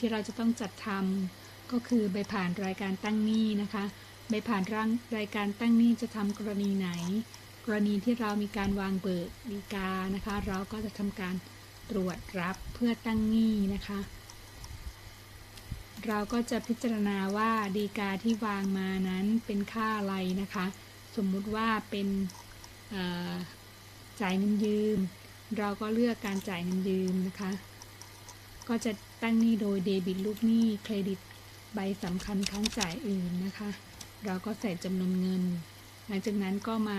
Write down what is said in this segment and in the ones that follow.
ที่เราจะต้องจัดทำก็คือใบผ่านรายการตั้งหนี้นะคะ ใบผ่านร่างรายการตั้งหนี้จะทำกรณีไหน กรณีที่เรามีการวางเบิกดีกานะคะ เราก็จะทำการตรวจรับเพื่อตั้งหนี้นะคะ เราก็จะพิจารณาว่าดีกาที่วางมานั้นเป็นค่าอะไรนะคะ สมมุติว่าเป็นจ่ายเงินยืม เราก็เลือกการจ่ายเงินยืมนะคะ ก็จะตั้งหนี้โดยเดบิตลูกหนี้เครดิตใบสำคัญค้างจ่ายอื่นนะคะ เราก็ใส่จำนวนเงิน หลังจากนั้นก็มา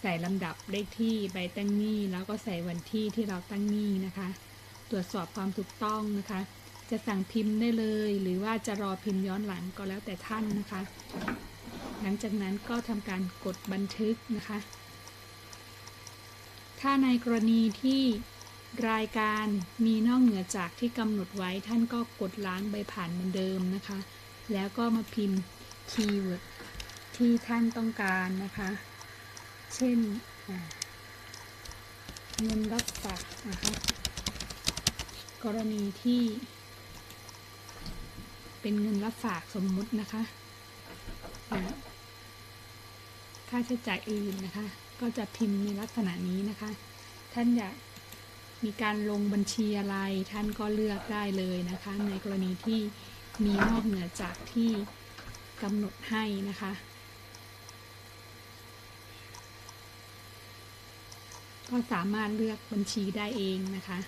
ใส่ลำดับเลขที่ใบตั้งหนี้แล้วก็ใส่วันที่ที่เราตั้งหนี้นะคะ ตรวจสอบความถูกต้องนะคะ จะสั่งพิมพ์ได้เลย หรือว่าจะรอพิมพ์ย้อนหลังก็แล้วแต่ท่านนะคะ หลังจากนั้นก็ทำการกดบันทึกนะคะ ถ้าในกรณีที่ รายการมีนอกเหนือจากที่กำหนดไว้ท่านก็กดล้างใบผ่านเหมือนเดิมนะคะ แล้วก็มาพิมพ์คีย์เวิร์ดที่ท่านต้องการนะคะ เช่นเงินรับฝากนะคะกรณีที่ เป็นเงินรับฝากสมมุตินะคะ ค่าใช้จ่ายอื่นนะคะ ก็จะพิมพ์ในลักษณะนี้นะคะ ท่านอยาก มีการลงบัญชีอะไรท่านก็เลือกได้เลยนะคะ ในกรณีที่มีนอกเหนือจากที่กำหนดให้นะคะ ก็สามารถเลือกบัญชีได้เองนะคะ